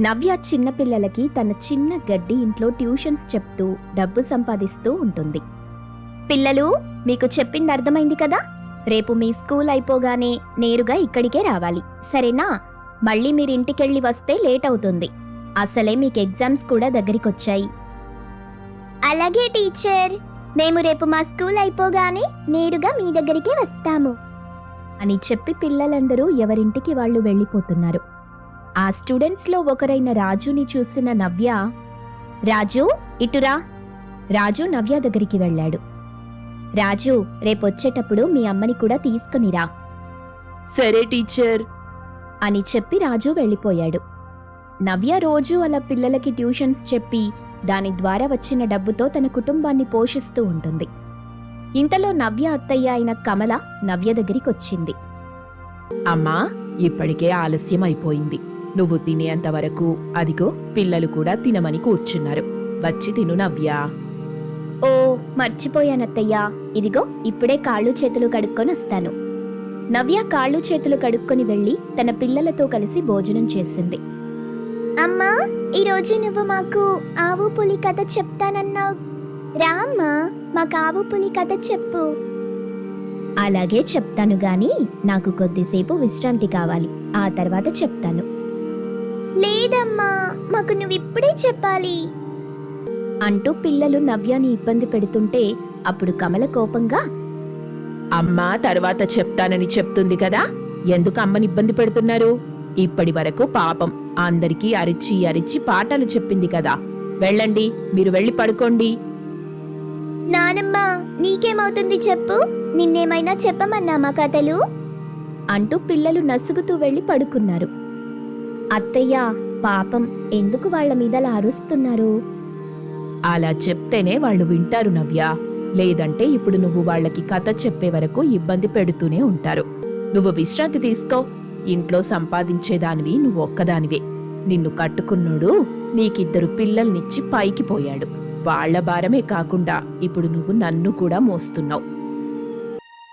నవ్య చిన్నపిల్లలకి తన చిన్న గడ్డి ఇంట్లో ట్యూషన్స్ చెప్తూ డబ్బు సంపాదిస్తూ ఉంటుంది. పిల్లలు మీకు చెప్పింది అర్థమైంది కదా? రేపు మీ స్కూల్ అయిపోగానే నేరుగా ఇక్కడికే రావాలి. సరేనా? మళ్ళీ మీరు ఇంటికెళ్ళి వస్తే లేట్ అవుతుంది. అసలే మీకు ఎగ్జామ్స్ కూడా దగ్గరికొచ్చాయి. అలాగే టీచర్. మేము రేపు మా స్కూల్ అయిపోగానే నేరుగా మీ దగ్గరికే వస్తాము. అని చెప్పి పిల్లలందరూ ఎవరింటికి వాళ్ళు వెళ్ళిపోతున్నారు. ఆ స్టూడెంట్స్లో ఒకరైన రాజుని చూసిన నవ్య రాజు ఇటురా. రాజు నవ్య దగ్గరికి వెళ్ళాడు. రాజు రేపొచ్చేటప్పుడు మీ అమ్మని కూడా తీసుకునిరా. సరే టీచర్. అని చెప్పి రాజు వెళ్ళిపోయాడు. నవ్య రోజు అలా పిల్లలకి ట్యూషన్స్ చెప్పి దాని ద్వారా వచ్చిన డబ్బుతో తన కుటుంబాన్ని పోషిస్తూ ఉంటుంది. ఇంతలో నవ్య అత్తయ్య అయిన కమల నవ్య దగ్గరికొచ్చింది. అమ్మా ఇప్పటికే ఆలస్యం అయిపోయింది నువ్వు తినేంత వరకు అదిగో పిల్లలు కూడా తినమని కూర్చున్నారు. వచ్చి తిను నవ్యా. ఓ మర్చిపోయానత్తయ్యా. ఇదిగో ఇప్పుడే కాళ్ళు చేతులు కడుక్కొని వస్తాను. నవ్య కాళ్ళు చేతులు కడుక్కొని వెళ్ళి తన పిల్లలతో కలిసి భోజనం చేసింది. అమ్మా ఈరోజు నువ్వు మాకు ఆవు పులి కథ చెప్తానన్నావు. రామ్మా మాకు ఆవు పులి కథ చెప్పు. అలాగే చెప్తాను గాని నాకు కొద్దిసేపు విశ్రాంతి కావాలి. ఆ తర్వాత చెప్తాను. లేదమ్మా మాకు నువ్వు ఇప్పుడే చెప్పాలి. అంటూ పిల్లలు నవ్యాని ఇబ్బంది పెడుతుంటే అప్పుడు కమల కోపంగా అమ్మా తర్వాత చెప్తానని చెప్తుంది కదా ఎందుకు అమ్మని ఇబ్బంది పెడుతున్నారు? ఇప్పటి వరకు పాపం అందరికీ అరిచి అరిచి పాటలు చెప్పింది కదా. వెళ్ళండి మీరు వెళ్ళి పడుకోండి. నానమ్మ నీకేమవుతుంది చెప్పు? నిన్నేమైనా చెప్పమన్నామా కథలు? అంటూ పిల్లలు నసుగుతూ వెళ్ళి పడుకున్నారు. అత్తయ్య పాపం ఎందుకు వాళ్ళ మీద అలా అరుస్తున్నారు? అలా చెప్తేనే వాళ్ళు వింటారు నవ్య. లేదంటే ఇప్పుడు నువ్వు వాళ్ళకి కథ చెప్పే వరకు ఇబ్బంది పెడుతూనే ఉంటారు. నువ్వు విశ్రాంతి తీసుకో. ఇంట్లో సంపాదించేదానివి నువ్వు ఒక్కదానివే. నిన్ను కట్టుకున్నోడు నీకిద్దరు పిల్లల్నిచ్చి పైకి పోయాడు. వాళ్ళ భారమే కాకుండా ఇప్పుడు నువ్వు నన్ను కూడా మోస్తున్నావు.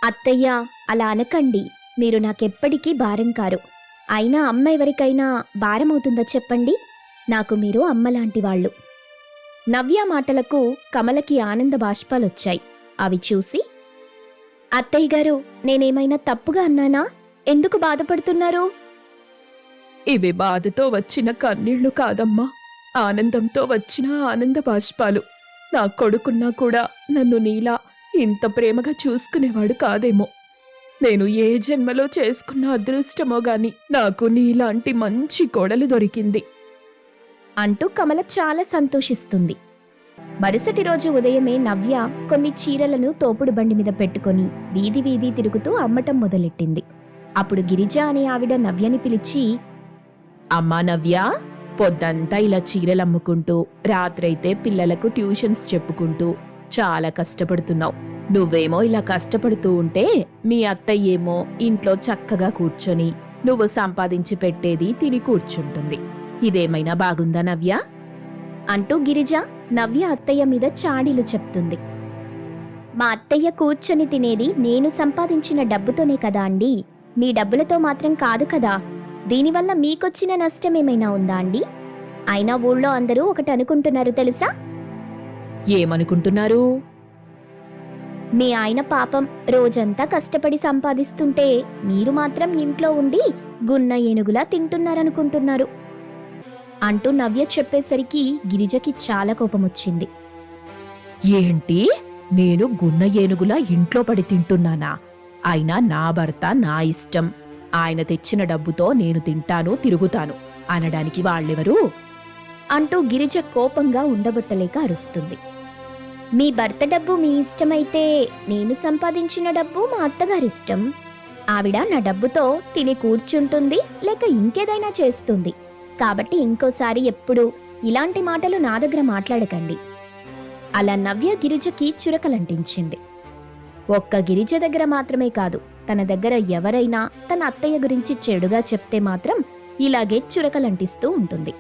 అత్తయ్య అలా అనకండి. మీరు నాకెప్పటికీ భారం కారు. అయినా అమ్మ ఎవరికైనా భారమవుతుందో చెప్పండి? నాకు మీరు అమ్మలాంటి వాళ్ళు. నవ్య మాటలకు కమలకి ఆనంద బాష్పాలొచ్చాయి. అవి చూసి అత్తయ్య గారు నేనేమైనా తప్పుగా అన్నానా? ఎందుకు బాధపడుతున్నారు? ఇవి బాధతో వచ్చిన కన్నీళ్ళు కాదమ్మా. ఆనందంతో వచ్చిన ఆనంద బాష్పాలు. నా కొడుకున్నా కూడా నన్ను నీలా ఇంత ప్రేమగా చూసుకునేవాడు కాదేమో. నేను ఏ జన్మలో చేసుకున్న అదృష్టమో గాని నాకు నీలాంటి మంచి కోడలు దొరికింది. అంటూ కమల చాలా సంతోషిస్తుంది. మరుసటి రోజు ఉదయమే నవ్య కొన్ని చీరలను తోపుడు బండి మీద పెట్టుకొని వీధి వీధి తిరుగుతూ అమ్మటం మొదలెట్టింది. అప్పుడు గిరిజ అనే ఆవిడ నవ్యని పిలిచి అమ్మా నవ్య పొద్దంతా ఇలా చీరలమ్ముకుంటూ రాత్రైతే పిల్లలకు ట్యూషన్స్ చెప్పుకుంటూ చాలా కష్టపడుతున్నావు. నువ్వేమో ఇలా కష్టపడుతూ ఉంటే మీ అత్తయ్యేమో ఇంట్లో చక్కగా కూర్చొని నువ్వు సంపాదించి పెట్టేది తిని కూర్చుంటుంది. ఇదేమైనా బాగుందా నవ్య? అంటూ గిరిజ నవ్య అత్తయ్య మీద చాడీలు చెప్తుంది. మా అత్తయ్య కూర్చొని తినేది నేను సంపాదించిన డబ్బుతోనే కదా అండి? మీ డబ్బులతో మాత్రం కాదు కదా? దీనివల్ల మీకొచ్చిన నష్టం ఏమైనా ఉందా అండి? అయినా ఊళ్ళో అందరూ ఒకటి అనుకుంటున్నారు తెలుసా? ఏమనుకుంటున్నారు? మీ ఆయన పాపం రోజంతా కష్టపడి సంపాదిస్తుంటే మీరు మాత్రం ఇంట్లో ఉండి గున్న ఏనుగులా తింటున్నారనుకుంటున్నారు. అంటూ నవ్య చెప్పేసరికి గిరిజకి చాలా కోపమొచ్చింది. ఏంటి? నేను గున్న ఏనుగులా ఇంట్లో పడి తింటున్నానా? అయినా నా భర్త నా ఇష్టం. ఆయన తెచ్చిన డబ్బుతో నేను తింటాను తిరుగుతాను. అనడానికి వాళ్ళెవరు? అంటూ గిరిజ కోపంగా ఉండబట్టలేక అరుస్తుంది. మీ భర్త డబ్బు మీ ఇష్టమైతే నేను సంపాదించిన డబ్బు మా అత్తగారిష్టం. ఆవిడ నా డబ్బుతో తిని కూర్చుంటుంది లేక ఇంకేదైనా చేస్తుంది. కాబట్టి ఇంకోసారి ఎప్పుడు ఇలాంటి మాటలు నా దగ్గర మాట్లాడకండి. అలా నవ్య గిరిజకి చురకలంటించింది. ఒక్క గిరిజ దగ్గర మాత్రమే కాదు తన దగ్గర ఎవరైనా తన అత్తయ్య గురించి చెడుగా చెప్తే మాత్రం ఇలాగే చురకలంటిస్తూ ఉంటుంది.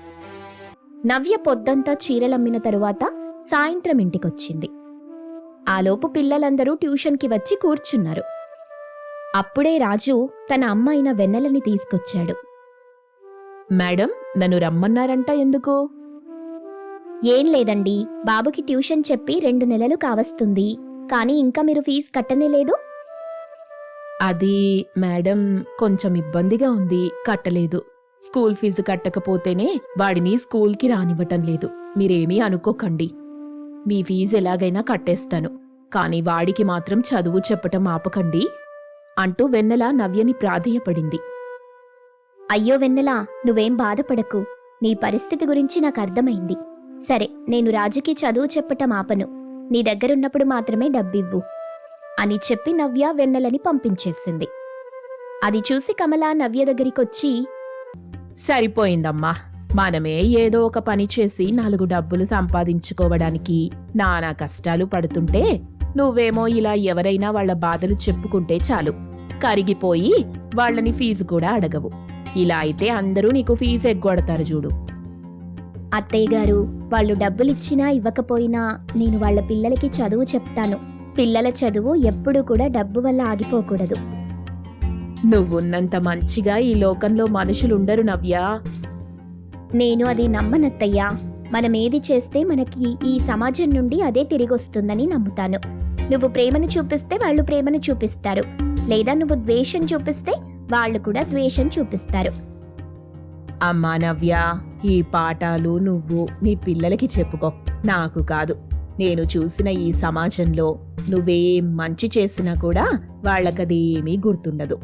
నవ్య పొద్దంతా చీరలమ్మిన తరువాత సాయంత్రం ఇంటికొచ్చింది. ఆలోపు పిల్లలందరూ ట్యూషన్కి వచ్చి కూర్చున్నారు. అప్పుడే రాజు తన అమ్మాయిన వెన్నెలని తీసుకొచ్చాడు. మేడం నన్ను రమ్మన్నారంట ఎందుకు? ఏం లేదండి. బాబుకి ట్యూషన్ చెప్పి రెండు నెలలు కావస్తుంది. కానీ ఇంకా మీరు ఫీజు కట్టనే లేదు? అది మేడం కొంచెం ఇబ్బందిగా ఉంది. కట్టలేదు. స్కూల్ ఫీజు కట్టకపోతేనే వాడిని స్కూల్కి రానివ్వటం లేదు. మీరేమీ అనుకోకండి. మీ ఫీజు ఎలాగైనా కట్టేస్తాను. కానీ వాడికి మాత్రం చదువు చెప్పటం ఆపకండి అంటూ వెన్నెల నవ్యని ప్రాధేయపడింది. అయ్యో వెన్నెలా నువ్వేం బాధపడకు. నీ పరిస్థితి గురించి నాకు అర్థమైంది. సరే నేను రాజుకి చదువు చెప్పటం ఆపను. నీ దగ్గరున్నప్పుడు మాత్రమే డబ్బివ్వు అని చెప్పి నవ్య వెన్నెలని పంపించేసింది. అది చూసి కమల నవ్య దగ్గరికొచ్చి సరిపోయిందమ్మా. మనమే ఏదో ఒక పని చేసి నాలుగు డబ్బులు సంపాదించుకోవడానికి నానా కష్టాలు పడుతుంటే నువ్వేమో ఇలా ఎవరైనా వాళ్ళ బాధలు చెప్పుకుంటే చాలు. కరిగిపోయి వాళ్ళని ఫీజు కూడా అడగవు. ఇలా అయితే అందరూ నీకు ఫీజు ఎగ్గొడతారు చూడు. అత్తయ్య గారు వాళ్ళు డబ్బులిచ్చినా ఇవ్వకపోయినా నేను వాళ్ళ పిల్లలకి చదువు చెప్తాను. పిల్లల చదువు ఎప్పుడూ కూడా డబ్బు వల్ల ఆగిపోకూడదు. నువ్వున్నంత మంచిగా ఈ లోకంలో మనుషులుండరు నవ్యా. నేను అది నమ్మనత్తయ్యా. మనం ఏది చేస్తే మనకి ఈ సమాజం నుండి అదే తిరిగొస్తుందని నమ్ముతాను. నువ్వు ప్రేమను చూపిస్తే వాళ్ళు ప్రేమను చూపిస్తారు. లేదా నువ్వు ద్వేషం చూపిస్తే వాళ్ళు కూడా ద్వేషం చూపిస్తారు. అమ్మా నవ్య ఈ పాఠాలు నువ్వు నీ పిల్లలకి చెప్పుకో. నాకు కాదు. నేను చూసిన ఈ సమాజంలో నువ్వేం మంచి చేసినా కూడా వాళ్ళకదేమీ గుర్తుండదు.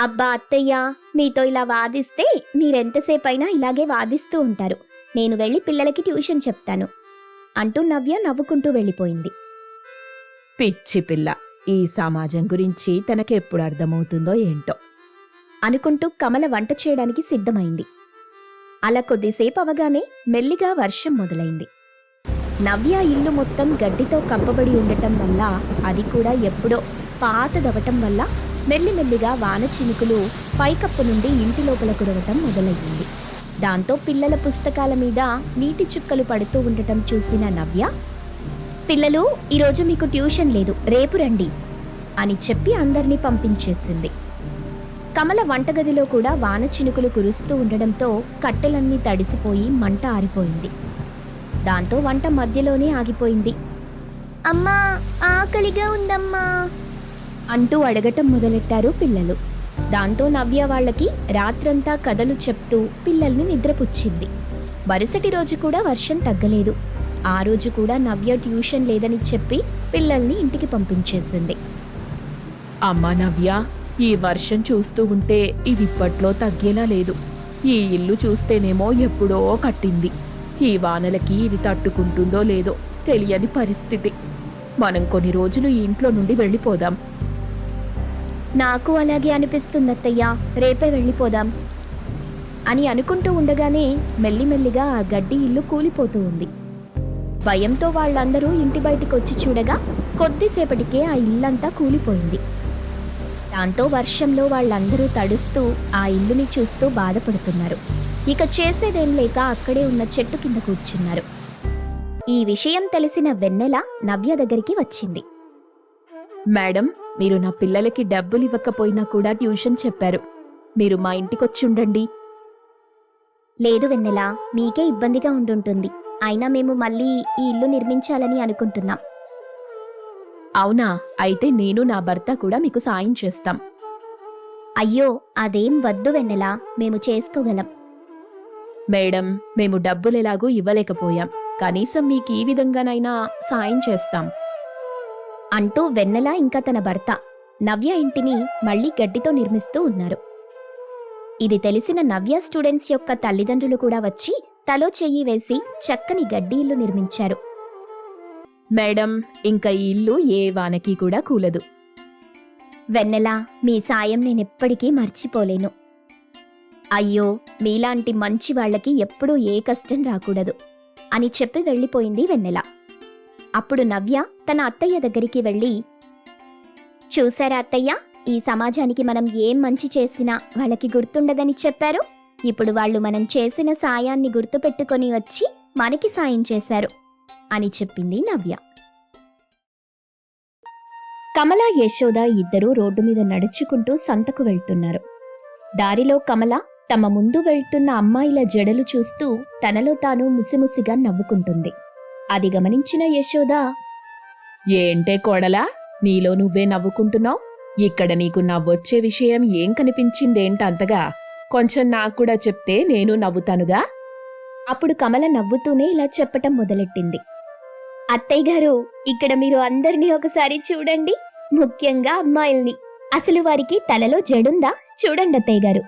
అబ్బా అత్తయ్య మీతో ఇలా వాదిస్తే మీరెంతసేపైనా ఇలాగే వాదిస్తూ ఉంటారు. నేను వెళ్ళి పిల్లలకి ట్యూషన్ చెప్తాను. అంటూ నవ్య నవ్వుకుంటూ వెళ్ళిపోయింది. పిచ్చి పిల్ల ఈ సమాజం గురించి తనకెప్పుడు అర్థమవుతుందో ఏంటో. అనుకుంటూ కమల వంట చేయడానికి సిద్ధమైంది. అలా కొద్దిసేపు అవగానే మెల్లిగా వర్షం మొదలైంది. నవ్య ఇల్లు మొత్తం గడ్డితో కప్పబడి ఉండటం వల్ల అది కూడా ఎప్పుడో పాతదవటం వల్ల మెల్లిమెల్లిగా వాన చినుకులు పైకప్పు నుండి ఇంటి లోపల కురవటం మొదలయ్యింది. దాంతో పిల్లల పుస్తకాల మీద నీటి చుక్కలు పడుతూ ఉండటం చూసిన నవ్య పిల్లలు ఈరోజు మీకు ట్యూషన్ లేదు రేపు రండి అని చెప్పి అందరినీ పంపించేసింది. కమల వంటగదిలో కూడా వాన చినుకులు కురుస్తూ ఉండడంతో కట్టెలన్నీ తడిసిపోయి మంట ఆరిపోయింది. దాంతో వంట మధ్యలోనే ఆగిపోయింది. అమ్మా ఆకలిగా ఉందమ్మా. అంటూ అడగటం మొదలెట్టారు పిల్లలు. దాంతో నవ్య వాళ్ళకి రాత్రంతా కథలు చెప్తూ పిల్లల్ని నిద్రపుచ్చింది. మరుసటి రోజు కూడా వర్షం తగ్గలేదు. ఆ రోజు కూడా నవ్య ట్యూషన్ లేదని చెప్పి పిల్లల్ని ఇంటికి పంపించేసింది. అమ్మా నవ్య ఈ వర్షం చూస్తూ ఉంటే ఇది ఇప్పట్లో తగ్గేలా లేదు. ఈ ఇల్లు చూస్తేనేమో ఎప్పుడో కట్టింది. ఈ వానలకి ఇది తట్టుకుంటుందో లేదో తెలియని పరిస్థితి. మనం కొన్ని రోజులు ఈ ఇంట్లో నుండి వెళ్ళిపోదాం. నాకు అలాగే అనిపిస్తుంది అత్తయ్య రేపే వెళ్ళిపోదాం. అని అనుకుంటూ ఉండగానే మెల్లిమెల్లిగా ఆ గడ్డి ఇల్లు కూలిపోతూ ఉంది. భయంతో వాళ్ళందరూ ఇంటి బయటికి వచ్చి చూడగా కొద్దిసేపటికే ఆ ఇల్లంతా కూలిపోయింది. దాంతో వర్షంలో వాళ్ళందరూ తడుస్తూ ఆ ఇల్లుని చూస్తూ బాధపడుతున్నారు. ఇక చేసేదేం లేక అక్కడే ఉన్న చెట్టు కింద కూర్చున్నారు. ఈ విషయం తెలిసిన వెన్నెల నవ్య దగ్గరికి వచ్చింది. మేడం మీరు నా పిల్లలకి డబ్బులు ఇవ్వకపోయినా కూడా ట్యూషన్ చెప్పారు. మీరు మా ఇంటికొచ్చి ఉండండి. లేదు వెన్నెలా మీకే ఇబ్బందిగా ఉండుంటుంది. అయినా మేము మళ్ళీ ఈ ఇల్లు నిర్మించాలని అనుకుంటున్నాం. అవునా? అయితే నేను నా భర్త కూడా మీకు సాయం చేస్తాం. అయ్యో అదేం వద్దు వెన్నెలా మేము చేసుకోగలం. మేడం మేము డబ్బులు ఎలాగూ ఇవ్వలేకపోయాం. కనీసం మీకు ఈ విధంగానైనా సాయం చేస్తాం. అంటూ వెన్నెల ఇంకా తన భర్త నవ్య ఇంటిని మళ్ళీ గడ్డితో నిర్మిస్తూ ఉన్నారు. ఇది తెలిసిన నవ్య స్టూడెంట్స్ యొక్క తల్లిదండ్రులు కూడా వచ్చి తలో చెయ్యి వేసి చక్కని గడ్డి ఇల్లు నిర్మించారు. మేడం ఇంకా ఈ ఇల్లు ఏ వానకి కూడా కూలదు. వెన్నెలా మీ సాయం నేనెప్పటికీ మర్చిపోలేను. అయ్యో మీలాంటి మంచి వాళ్ళకి ఎప్పుడూ ఏ కష్టం రాకూడదు అని చెప్పి వెళ్ళిపోయింది వెన్నెల. అప్పుడు నవ్య తన అత్తయ్య దగ్గరికి వెళ్ళి చూసారా అత్తయ్య ఈ సమాజానికి మనం ఏం మంచి చేసినా వాళ్ళకి గుర్తుండదని చెప్పారు. ఇప్పుడు వాళ్ళు మనం చేసిన సాయాన్ని గుర్తుపెట్టుకొని వచ్చి మనకి సాయం చేశారు అని చెప్పింది నవ్య. కమల యశోద ఇద్దరూ రోడ్డు మీద నడుచుకుంటూ సంతకు వెళ్తున్నారు. దారిలో కమల తమ ముందు వెళ్తున్న అమ్మాయిల జడలు చూస్తూ తనలో తాను ముసిముసిగా నవ్వుకుంటుంది. అది గమనించిన యశోద ఏంటే కోడలా నీలో నువ్వే నవ్వుకుంటున్నావు? ఇక్కడ నీకు నవ్వొచ్చే విషయం ఏం కనిపించిందేంటంతగా కొంచెం నాకు కూడా చెప్తే నేను నవ్వుతానుగా? అప్పుడు కమల నవ్వుతూనే ఇలా చెప్పటం మొదలెట్టింది. అత్తయ్య గారు ఇక్కడ మీరు అందరినీ ఒకసారి చూడండి. ముఖ్యంగా అమ్మాయిల్ని. అసలు వారికి తలలో జడుందా? చూడండి అత్తయ్య గారు.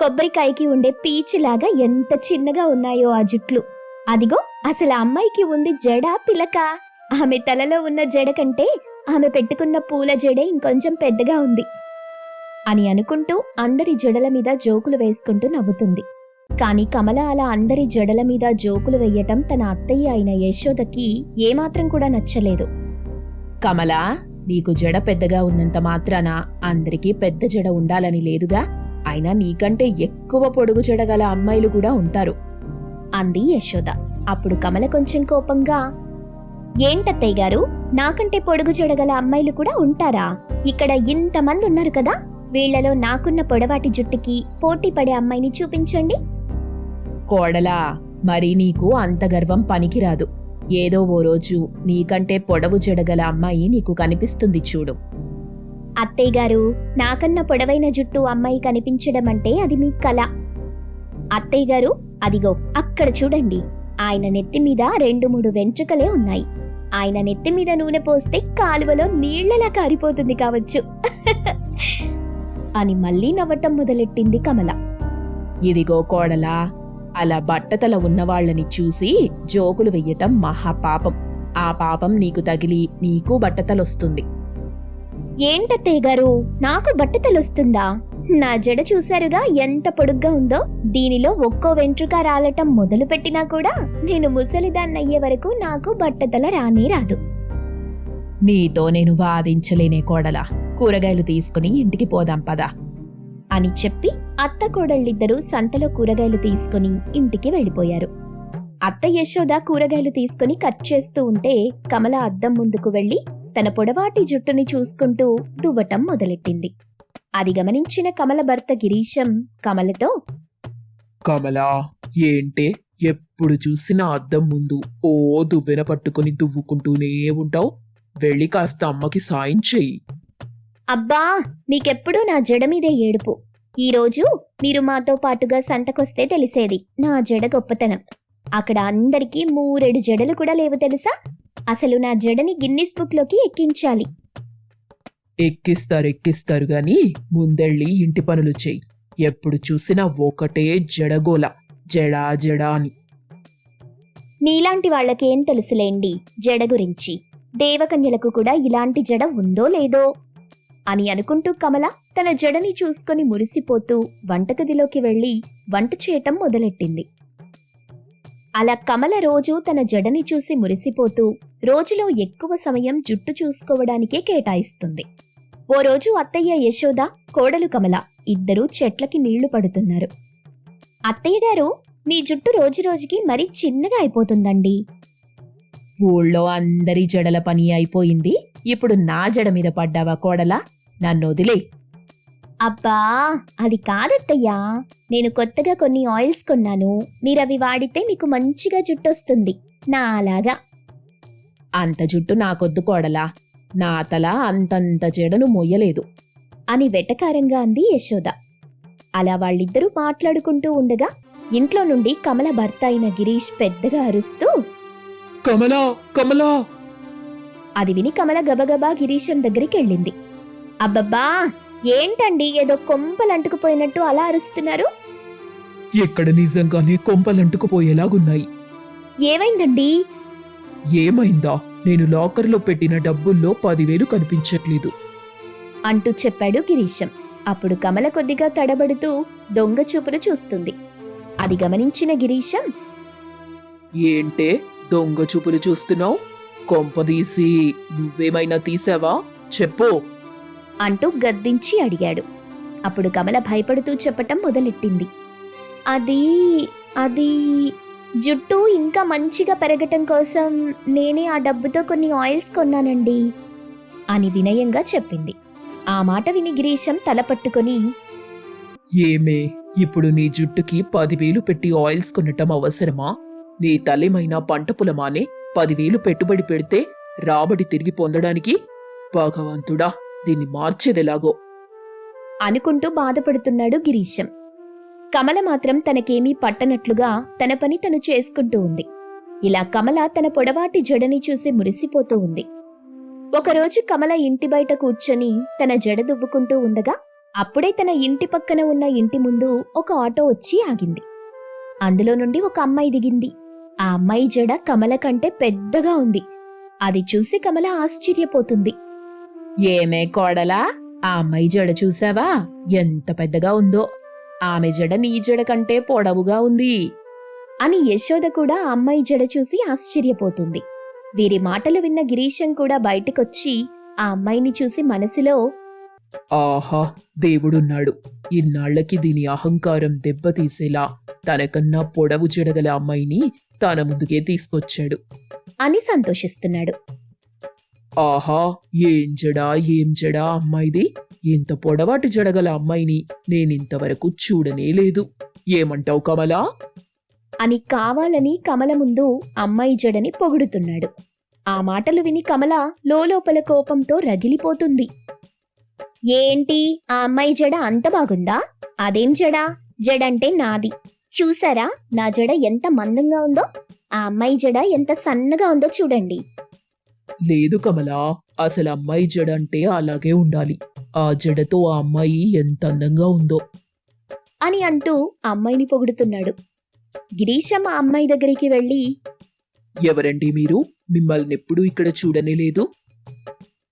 కొబ్బరికాయకి ఉండే పీచులాగా ఎంత చిన్నగా ఉన్నాయో ఆ జుట్లు. అదిగో అసలు అమ్మాయికి ఉంది జడ పిలక. ఆమె తలలో ఉన్న జడ కంటే ఆమె పెట్టుకున్న పూల జడే ఇంకొంచెం పెద్దగా ఉంది అని అనుకుంటూ అందరి జడల మీద జోకులు వేసుకుంటూ నవ్వుతుంది. కానీ కమల అలా అందరి జడల మీద జోకులు వెయ్యటం తన అత్తయ్య అయిన యశోదకి ఏమాత్రం కూడా నచ్చలేదు. కమలా నీకు జడ పెద్దగా ఉన్నంత మాత్రాన అందరికీ పెద్ద జడ ఉండాలని లేదుగా? అయినా నీకంటే ఎక్కువ పొడుగు జడ గల అమ్మాయిలు కూడా ఉంటారు. అంది యశోద. అప్పుడు కమల కొంచెం కోపంగా ఏంటత్తయ్య గారు? నాకంటే పొడుగు జడగల అమ్మాయిలు కూడా ఉంటారా? ఇక్కడ ఇంతమంది ఉన్నారు కదా? వీళ్ళలో నాకున్న పొడవాటి జుట్టుకి పోటీ పడే అమ్మాయిని చూపించండి. కోడలా మరి నీకు అంత గర్వం పనికిరాదు. ఏదో ఓ రోజు నీకంటే పొడవు జడగల అమ్మాయి నీకు కనిపిస్తుంది చూడు. అత్తయ్య గారు నాకన్నా పొడవైన జుట్టు అమ్మాయి కనిపించడం అంటే అది మీ కళ అత్తయ్య గారు అదిగో అక్కడ చూడండి. ఆయన నెత్తి మీద రెండు మూడు వెంట్రుకలే ఉన్నాయి. ఆయన నెత్తి మీద నూనె పోస్తే కాలువలో నీళ్ళలా కారిపోతుంది కావచ్చు. అని మళ్ళీ నవ్వటం మొదలెట్టింది కమల. ఇదిగో కోడలా అలా బట్టతల ఉన్నవాళ్ళని చూసి జోకులు వెయ్యటం మహాపాపం ఆ పాపం నీకు తగిలి నీకు బట్టతలొస్తుంది. ఏంటత్తయ్య గారు నాకు బట్టతలొస్తుందా? నా జడ చూశారుగా ఎంత పొడుగ్గా ఉందో. దీనిలో ఒక్కో వెంట్రుక రాలటం మొదలు పెట్టినా కూడా నేను ముసలిదాన్నయ్యే వరకు నాకు బట్టతల రానే రాదు. నీతో నేను వాదించలేనే కోడలా. కూరగాయలు తీసుకుని ఇంటికి పోదాం పదా. అని చెప్పి అత్త కోడళ్ళిద్దరూ సంతలో కూరగాయలు తీసుకుని ఇంటికి వెళ్ళిపోయారు. అత్త యశోద కూరగాయలు తీసుకుని కట్ చేస్తూ ఉంటే కమల అద్దం ముందుకు వెళ్ళి తన పొడవాటి జుట్టుని చూసుకుంటూ దువ్వటం మొదలెట్టింది. అది గమనించిన కమల భర్త గిరీశం కమలతో కమలా ఏంటే? ఎప్పుడు చూసినా అద్దం ముందు ఓ దువ్వెన పట్టుకుని దువ్వుకుంటూనే ఉంటావు. వెళ్ళి కాస్త అమ్మకి సాయం చెయ్యి. అబ్బా! మీకెప్పుడూ నా జడ మీదే ఏడుపు. ఈరోజు మీరు మాతో పాటుగా సంతకొస్తే తెలిసేది నా జడ గొప్పతనం. అక్కడ అందరికీ మూరెడు జడలు కూడా లేవు తెలుసా? అసలు నా జడని గిన్నిస్ బుక్లోకి ఎక్కించాలి. ఎక్కిస్తారు ఎక్కిస్తారు గాని ముందెళ్ళి ఇంటి పనులు చెయ్యి. ఎప్పుడు చూసినా ఒకటే జడగోల జడా జడా అని. మీలాంటి వాళ్ళకేం తెలుసులేండి జడ గురించి. దేవకన్యలకు కూడా ఇలాంటి జడ ఉందో లేదో? అని అనుకుంటూ కమల తన జడని చూసుకొని మురిసిపోతూ వంటగదిలోకి వెళ్ళి వంట చేయటం మొదలెట్టింది. అలా కమల రోజు తన జడని చూసి మురిసిపోతూ రోజులో ఎక్కువ సమయం జుట్టు చూసుకోవడానికే కేటాయిస్తుంది. ఓ రోజు అత్తయ్య యశోద కోడలు కమల ఇద్దరూ చెట్లకి నీళ్ళు పడుతున్నారు. అత్తయ్య గారు మీ జుట్టు రోజురోజుకి మరీ చిన్నగా అయిపోతుందండి. ఊళ్ళో అందరి జడల పని అయిపోయింది. ఇప్పుడు నా జడ మీద పడ్డావా కోడలా? నన్ను వదిలే. అబ్బా అది కాదత్తయ్యా. నేను కొత్తగా కొన్ని ఆయిల్స్ కొన్నాను. మీరవి వాడితే మీకు మంచిగా జుట్టొస్తుంది. నా అలాగా. అంత జుట్టు నాకొద్దు కోడలా. నా తల అంతంత జడను మొయ్యలేదు. అని వెటకారంగా అంది యశోద. అలా వాళ్ళిద్దరూ మాట్లాడుకుంటూ ఉండగా ఇంట్లో నుండి కమల భర్త అయిన గిరీష్ పెద్దగా అరుస్తూ కమలా కమలా. అది విని కమల గబగబా గిరీశం దగ్గరికి వెళ్ళింది అబ్బబ్బా ఏంటండి ఏదో కొంపలంటుకుపోయినట్టు అలా అరుస్తున్నారు? ఇక్కడ నిజంగానే కొంపలంటుకుపోయేలాగున్నాయి ఏమైందండి? ఏమైందా? నేను లాకర్లో పెట్టిన డబ్బుల్లో పదివేలు కనిపించట్లేదు. అంటూ చెప్పాడు గిరీశం. అప్పుడు కమల కొద్దిగా తడబడుతూ దొంగ చూపులు చూస్తుంది. అది గమనించిన గిరీశం? ఏంటే దొంగ చూపులు చూస్తున్నావు? కొంపదీసి నువ్వేమైనా తీసావా? చెప్పు. అంటూ గద్దించి అడిగాడు. అప్పుడు కమల భయపడుతూ చెప్పటం మొదలెట్టింది. అది అది జుట్టు ఇంకా మంచిగా పెరగటం కోసం నేనే ఆ డబ్బుతో కొన్ని ఆయిల్స్ కొన్నానండి అని వినయంగా చెప్పింది. ఆ మాట విని గిరీశం తల పట్టుకొని ఏమే ఇప్పుడు నీ జుట్టుకి పదివేలు పెట్టి ఆయిల్స్ కొనటం అవసరమా? నీ తలమైన పంట పొలమానే పదివేలు పెట్టుబడి పెడితే రాబడి తిరిగి పొందడానికి భగవంతుడా దీన్ని మార్చేదెలాగో? అనుకుంటూ బాధపడుతున్నాడు గిరీశం. కమల మాత్రం తనకేమీ పట్టనట్లుగా తన పని తను చేసుకుంటూ ఉంది. ఇలా కమల తన పొడవాటి జడని చూసి మురిసిపోతూ ఉంది. ఒకరోజు కమల ఇంటి బయట కూర్చొని తన జడ దువ్వుకుంటూ ఉండగా అప్పుడే తన ఇంటి పక్కన ఉన్న ఇంటి ముందు ఒక ఆటో వచ్చి ఆగింది. అందులో నుండి ఒక అమ్మాయి దిగింది. ఆ అమ్మాయి జడ కమల కంటే పెద్దగా ఉంది. అది చూసి కమల ఆశ్చర్యపోతుంది. ఏమే కోడలా? ఆ అమ్మాయి జడ చూసావా? ఎంత పెద్దగా ఉందో. ఆమె జడ నీ జడ కంటే పొడవుగా ఉంది. అని యశోద కూడా ఆ అమ్మాయి జడ చూసి ఆశ్చర్యపోతుంది. వీరి మాటలు విన్న గిరీశం కూడా బయటికొచ్చి ఆ అమ్మాయిని చూసి మనసులో ఆహా దేవుడున్నాడు. ఇన్నాళ్ళకి దీని అహంకారం దెబ్బతీసేలా తనకన్నా పొడవు చెడగల అమ్మాయిని తన ముందుకే తీసుకొచ్చాడు. అని సంతోషిస్తున్నాడు. ఆహా ఏం జడా ఏం జడా అమ్మాయిది? ఇంత పొడవాటి జడగల అమ్మాయిని నేనింతవరకు చూడనే లేదు. ఏమంటావు కమలా? అని కావాలని కమల ముందు అమ్మాయి జడని పొగుడుతున్నాడు. ఆ మాటలు విని కమల లోలోపల కోపంతో రగిలిపోతుంది. ఏంటి ఆ అమ్మాయి జడ అంత బాగుందా? అదేం జడ? జడంటే నాది. చూసారా నా జడ ఎంత మందంగా ఉందో? ఆ అమ్మాయి జడ ఎంత సన్నగా ఉందో చూడండి. లేదు కమలా అసలు అమ్మాయి జడ అంటే అలాగే ఉండాలి. ఆ జడతో ఆ అమ్మాయి ఎంత అందంగా ఉందో. అని అంటూ అమ్మాయిని పొగుడుతున్నాడు. గిరీశం ఆ అమ్మాయి దగ్గరికి వెళ్ళి ఎవరండి మీరు? మిమ్మల్ని ఎప్పుడూ ఇక్కడ చూడనే లేదు.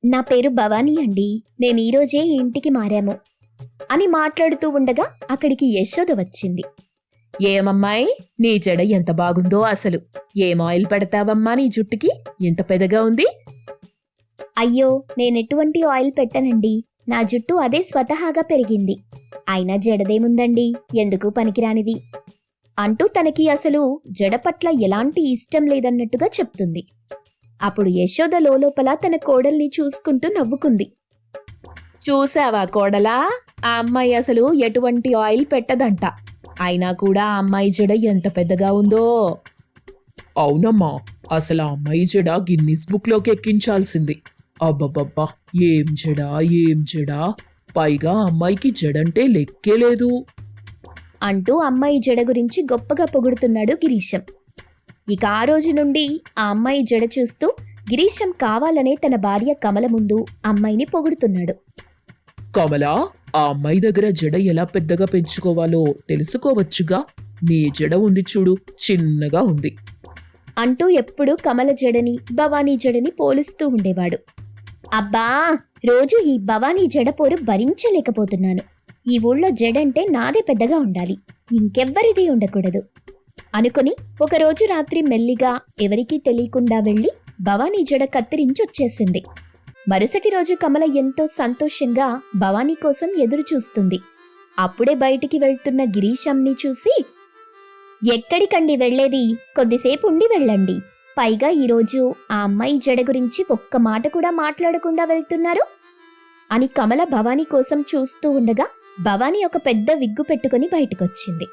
నా పేరు భవానీ అండి. మేము ఈరోజే ఇంటికి మారాము. అని మాట్లాడుతూ ఉండగా అక్కడికి యశోద వచ్చింది. ఏమమ్మాయి? నీ జడ ఎంత బాగుందో అసలు. ఏం ఆయిల్ పెడతావమ్మా నీ జుట్టుకి? ఇంత పెద్దగా ఉంది. అయ్యో నేనెటువంటి ఆయిల్ పెట్టనండి. నా జుట్టు అదే స్వతహాగా పెరిగింది. అయినా జడదేముందండి? ఎందుకు పనికిరానిది? అంటూ తనకి అసలు జడ పట్ల ఎలాంటి ఇష్టం లేదన్నట్టుగా చెప్తుంది. అప్పుడు యశోద లోపల తన కోడల్ని చూసుకుంటూ నవ్వుకుంది. చూసావా కోడలా? ఆ అమ్మాయి అసలు ఎటువంటి ఆయిల్ పెట్టదంట. అయినా కూడా ఆ అమ్మాయి జడ ఎంత పెద్దగా ఉందో. అవునమ్మా అసలు ఆ అమ్మాయి జడ గిన్నిస్ బుక్లోకి ఎక్కించాల్సింది. అబ్బబ్బబ్బా ఏం జడా ఏం జడా? పైగా అమ్మాయికి జడంటే లెక్కే లేదు. అంటూ అమ్మాయి జడ గురించి గొప్పగా పొగుడుతున్నాడు గిరీశం. ఇక ఆ రోజు నుండి ఆ అమ్మాయి జడ చూస్తూ గిరీశం కావాలనే తన భార్య కమల ముందు అమ్మాయిని పొగుడుతున్నాడు. కమలా? ఆ అమ్మాయి దగ్గర జడ ఎలా పెద్దగా పెంచుకోవాలో తెలుసుకోవచ్చుగా. నీ జడ ఉంది చూడు చిన్నగా ఉంది. అంటూ ఎప్పుడూ కమల జడని భవానీ జడని పోలుస్తూ ఉండేవాడు. అబ్బా రోజు ఈ భవానీ జడ పోరు భరించలేకపోతున్నాను. ఈ ఊళ్ళో జడంటే నాదే పెద్దగా ఉండాలి. ఇంకెవ్వరిది ఉండకూడదు. అనుకుని ఒకరోజు రాత్రి మెల్లిగా ఎవరికీ తెలియకుండా వెళ్ళి భవానీ జడ కత్తిరించొచ్చేసింది మరుసటి రోజు కమల ఎంతో సంతోషంగా భవానీ కోసం ఎదురుచూస్తుంది. అప్పుడే బయటికి వెళ్తున్న గిరీశంని చూసి ఎక్కడికండి వెళ్ళేది? కొద్దిసేపు ఉండి వెళ్ళండి. పైగా ఈరోజు ఆ అమ్మాయి జడ గురించి ఒక్క మాట కూడా మాట్లాడకుండా వెళ్తున్నారు? అని కమల భవానీ కోసం చూస్తూ ఉండగా భవానీ ఒక పెద్ద విగ్గు పెట్టుకుని బయటకొచ్చింది.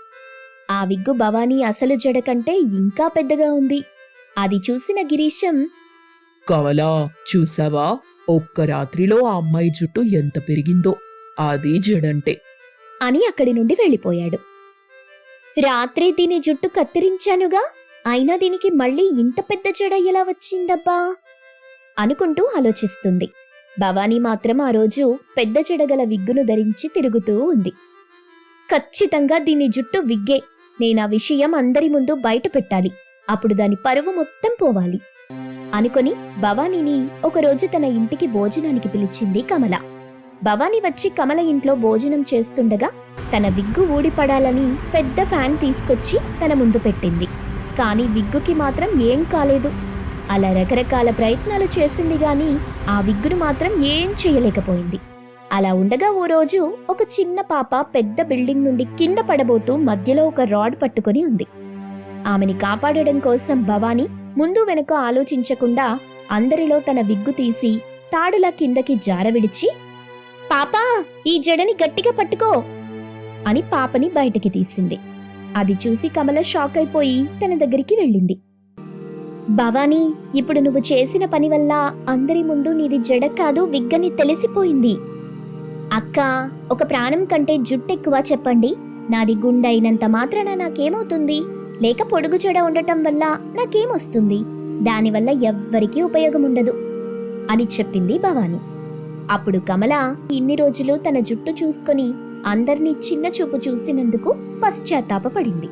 ఆ విగ్గు భవానీ అసలు జడ కంటే ఇంకా పెద్దగా ఉంది. అది చూసిన గిరీశం కమలా చూసావా? ఒక్క రాత్రిలో ఆ అమ్మాయి జుట్టు ఎంత పెరిగిందో అది జడంటే. అని అక్కడి నుండి వెళ్ళిపోయాడు. రాత్రి దీని జుట్టు కత్తిరించానుగా అయినా దీనికి మళ్ళీ ఇంత పెద్ద జడ ఎలా వచ్చిందబ్బా? అనుకుంటూ ఆలోచిస్తుంది. భవానీ మాత్రం ఆ రోజు పెద్ద జడగల విగ్గును ధరించి తిరుగుతూ ఉంది. ఖచ్చితంగా దీని జుట్టు విగ్గే. నేనా విషయం అందరి ముందు బయట పెట్టాలి. అప్పుడు దాని పరువు మొత్తం పోవాలి. అనుకొని భవానీని ఒకరోజు తన ఇంటికి భోజనానికి పిలిచింది కమల. భవానీ వచ్చి కమల ఇంట్లో భోజనం చేస్తుండగా తన విగ్గు ఊడిపడాలని పెద్ద ఫ్యాన్ తీసుకొచ్చి తన ముందు పెట్టింది. కానీ విగ్గుకి మాత్రం ఏం కాలేదు. అలా రకరకాల ప్రయత్నాలు చేసింది గాని ఆ విగ్గును మాత్రం ఏం చేయలేకపోయింది. అలా ఉండగా ఓ రోజు ఒక చిన్న పాప పెద్ద బిల్డింగ్ నుండి కింద పడబోతూ మధ్యలో ఒక రాడ్ పట్టుకొని ఉంది. ఆమెని కాపాడడం కోసం భవానీ ముందు వెనుక ఆలోచించకుండా అందరిలో తన విగ్గు తీసి తాడులా కిందకి జారవిడిచి పాపా ఈ జడని గట్టిగా పట్టుకో అని పాపని బయటికి తీసింది. అది చూసి కమల షాక్ అయిపోయి తన దగ్గరికి వెళ్ళింది. భవానీ ఇప్పుడు నువ్వు చేసిన పని వల్ల అందరి ముందు నీది జడ కాదు విగ్గని తెలిసిపోయింది. అక్క ఒక ప్రాణం కంటే జుట్టెక్కువ చెప్పండి. నాది గుండైనంత మాత్రాన నాకేమవుతుంది? లేక పొడుగు చెడ ఉండటం వల్ల నాకేమొస్తుంది దానివల్ల ఎవ్వరికీ ఉపయోగం ఉండదు అని చెప్పింది భవాని. అప్పుడు కమల ఇన్ని రోజులు తన జుట్టు చూసుకొని అందర్నీ చిన్న చూపు చూసినందుకు పశ్చాత్తాపపడింది.